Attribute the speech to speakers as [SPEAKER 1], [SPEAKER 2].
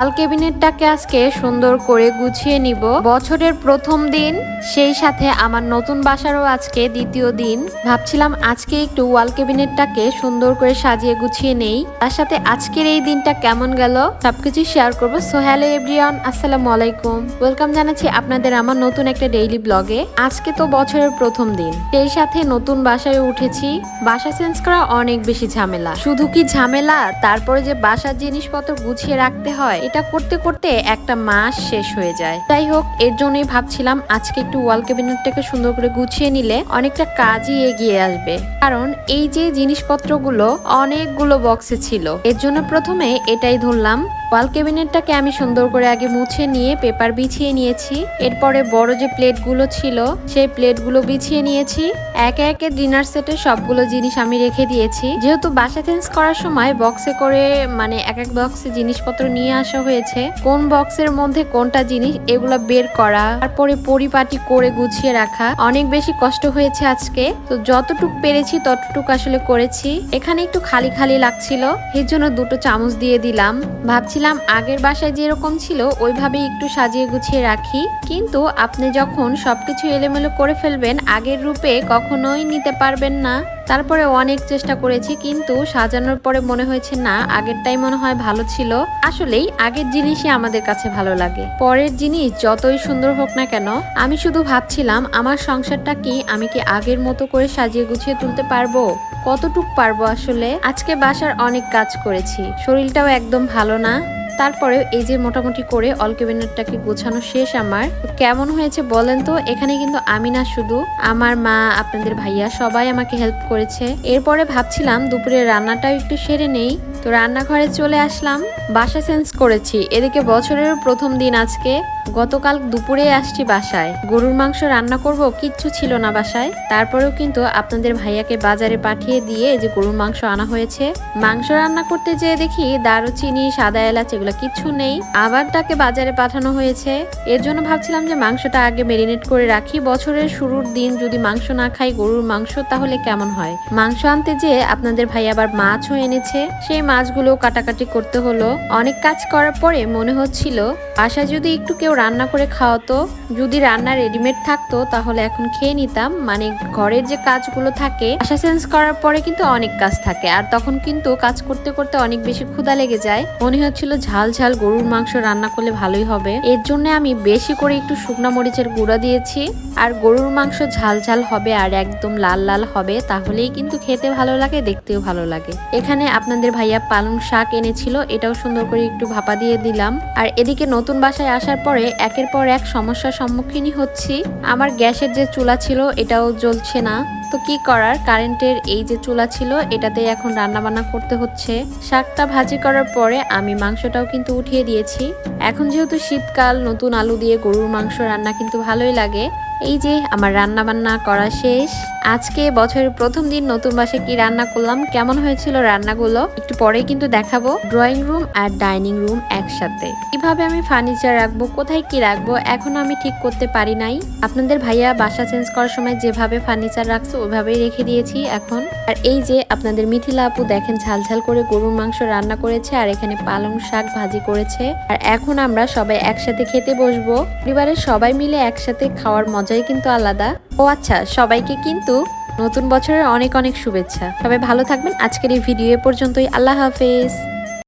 [SPEAKER 1] আল কেবিনেটটাকে আজকে সুন্দর করে গুছিয়ে নিব। বছরের প্রথম দিন, সেই সাথে আমার নতুন বাসারও আজকে দ্বিতীয় দিন। ভাবছিলাম আজকে একটু ওয়াল কেবিনেটটাকে সুন্দর করে সাজিয়ে গুছিয়ে নেই। তার সাথে আজকের এই দিনটা কেমন গেল, সবকিছু শেয়ার করব। সো হ্যালো এভরিওয়ান আসসালামু আলাইকুম। ওয়েলকাম জানাচ্ছি আপনাদের আমার নতুন একটা ডেইলি ব্লগে আজকে তো বছরের প্রথম দিন। সেই সাথে নতুন বাসায় উঠেছি। বাসা চেঞ্জ করা অনেক বেশি ঝামেলা। শুধু কি ঝামেলা, তারপরে যে বাসার জিনিসপত্র গুছিয়ে রাখতে হয় এটা করতে করতে একটা মাস শেষ হয়ে যায়। যাই হোক, এর জন্যই ভাবছিলাম আজকে একটু ওয়াল ক্যাবিনেটটাকে সুন্দর করে গুছিয়ে নিলে অনেকটা কাজই এগিয়ে আসবে। কারণ এই যে জিনিসপত্রগুলো অনেকগুলো বক্সে ছিল, এর জন্য প্রথমে এটাই ধরলাম। ওয়াল ক্যাবিনেটটাকে আমি সুন্দর করে আগে মুছে নিয়ে পেপার বিছিয়ে নিয়েছি। এরপরে বড় যে প্লেটগুলো ছিল, সেই প্লেটগুলো বিছিয়ে নিয়েছি। একে একে ডিনার সেটে সবগুলো জিনিস আমি রেখে দিয়েছি। যেহেতু বাসা চেঞ্জ করার সময় বক্সে করে মানে এক এক বক্সে জিনিসপত্র নিয়ে আসা হয়েছে, কোন বক্সের মধ্যে কোনটা জিনিস এগুলো বের করা, তারপরে পরিপাটি করে গুছিয়ে রাখা, অনেক বেশি কষ্ট হয়েছে আজকে। তো যতটুক পেরেছি ততটুক আসলে করেছি। এখানে একটু খালি খালি লাগছিল, এর জন্য দুটো চামচ দিয়ে দিলাম। ভাবছিলাম আগের বাসায় যেরকম ছিল ওইভাবে একটু সাজিয়ে গুছিয়ে রাখি। কিন্তু আপনি যখন সবকিছু এলেমেলো করে ফেলবেন, আগের রূপে কখনোই নিতে পারবেন না। তারপরে অনেক চেষ্টা করেছি, কিন্তু সাজানোর পরে মনে হয়েছে, না, আগেরটাই মনে হয় ভালো ছিল। আসলেই আগের জিনিসই আমাদের কাছে ভালো লাগে। পরের জিনিস যতই সুন্দর হোক না কেন, আমি শুধু ভাবছিলাম, আমার সংসারটা কি আমি কি আগের মতো করে সাজিয়ে গুছিয়ে তুলতে পারব? কতটুক পারব আসলে? আজকে বাসার অনেক কাজ করেছি। শরীরটাও একদম ভালো না। তারপরে এই যে মোটামুটি করে অল ক্যাবিনেটটাকে গোছানো শেষ আমার কেমন হয়েছে বলেন তো? এখানে কিন্তু আমি না শুধু, আমার মা, আপনাদের ভাইয়া সবাই আমাকে হেল্প করেছে। এরপরে ভাবছিলাম দুপুরে রান্নাটাও একটু সেরে নেই। তো রান্নাঘরে চলে আসলাম। বাসা চেঞ্জ করেছি। এদিকে বছরের প্রথম দিন আজকে। গতকাল দুপুরে আসছি বাসায়। গরুর মাংস রান্না করব, কিচ্ছু ছিল না বাসায়। তারপরেও কিন্তু আপনাদের ভাইয়াকে বাজারে পাঠিয়ে দিয়ে যে গরুর মাংস আনা হয়েছে। মাংস রান্না করতে যেয়ে দেখি দারুচিনি, সাদা এলাচ এগুলো কিচ্ছু নেই। আবার তাকে বাজারে পাঠানো হয়েছে। এর জন্য ভাবছিলাম যে মাংসটা আগে মেরিনেট করে রাখি। বছরের শুরুর দিন যদি মাংস না খাই গরুর মাংস তাহলে কেমন হয়? মাংস আনতে যেয়ে আপনাদের ভাই আবার মাছও এনেছে। সেই মাছগুলো কাটাকাটি করতে হলো। অনেক কাজ করার পরে মনে হচ্ছিল বাসায় যদি একটু কেউ রান্না করে খাওয়াতো, যদি রান্না রেডিমেড থাকতো, তাহলে এখন খেয়ে নিতাম। মানে ঘরের যে কাজগুলো থাকে বাসা চেঞ্জ করার পরে কিন্তু অনেক কাজ থাকে। আর তখন কিন্তু কাজ করতে করতে অনেক বেশি ক্ষুধা লেগে যায়। মনে হচ্ছিল ঝাল ঝাল গরুর মাংস রান্না করলে ভালোই হবে। এর জন্য আমি বেশি করে একটু শুকনো মরিচের গুঁড়া দিয়েছি। আর গরুর মাংস ঝাল ঝাল হবে আর একদম লাল লাল হবে, তাহলেই কিন্তু খেতে ভালো লাগে, দেখতেও ভালো লাগে। এখানে আপনাদের ভাইয়া পালং শাক এনেছিল, এটাও সুন্দর করে একটু ভাপা দিয়ে দিলাম। আর এদিকে নতুন বাসায় আসার পরে একের পর এক সমস্যার সম্মুখীনই হচ্ছি। আমার গ্যাসের যে চুলা ছিল, এটাও জ্বলছে না। তো কি করার? কারেন্টের এই যে চুলা ছিল, এটাতে এখন রান্না বান্না করতে হচ্ছে। শাকটা ভাজি করার পরে আমি মাংসটাও কিন্তু উঠিয়ে দিয়েছি। এখন যেহেতু শীতকাল, নতুন আলু দিয়ে গরুর মাংস রান্না কিন্তু ভালোই লাগে। এই যে আমার রান্না বান্না করা শেষ। আজকে বছরের প্রথম দিন নতুন বাসে কি রান্না করলাম? কেমন হয়েছিল রান্নাগুলো? একটু পরে কিন্তু দেখাবো। ড্রয়িং রুম আর ডাইনিং রুম একসাথে। কীভাবে আমি ফার্নিচার রাখব? কোথায় কি রাখব? এখনও আমি ঠিক করতে পারি নাই। আপনাদের ভাইয়া বাসা চেঞ্জ করার সময় যেভাবে ফার্নিচার রাখছে ওইভাবেই রেখে দিয়েছি এখন। আর এই যে আপনাদের মিথিলা আপু দেখেন ঝালঝাল করে গরুর মাংস রান্না করেছে আর এখানে পালং শাক ভাজি করেছে। আর এখন আমরা সবাই একসাথে খেতে বসবো। পরিবারের সবাই মিলে একসাথে খাওয়ার মজাই কিন্তু আলাদা। ও আচ্ছা সবাইকে কিন্তু নতুন বছরের অনেক অনেক শুভেচ্ছা। সবাই ভালো থাকবেন। আজকের এই ভিডিও এ পর্যন্তই। আল্লাহ হাফেজ।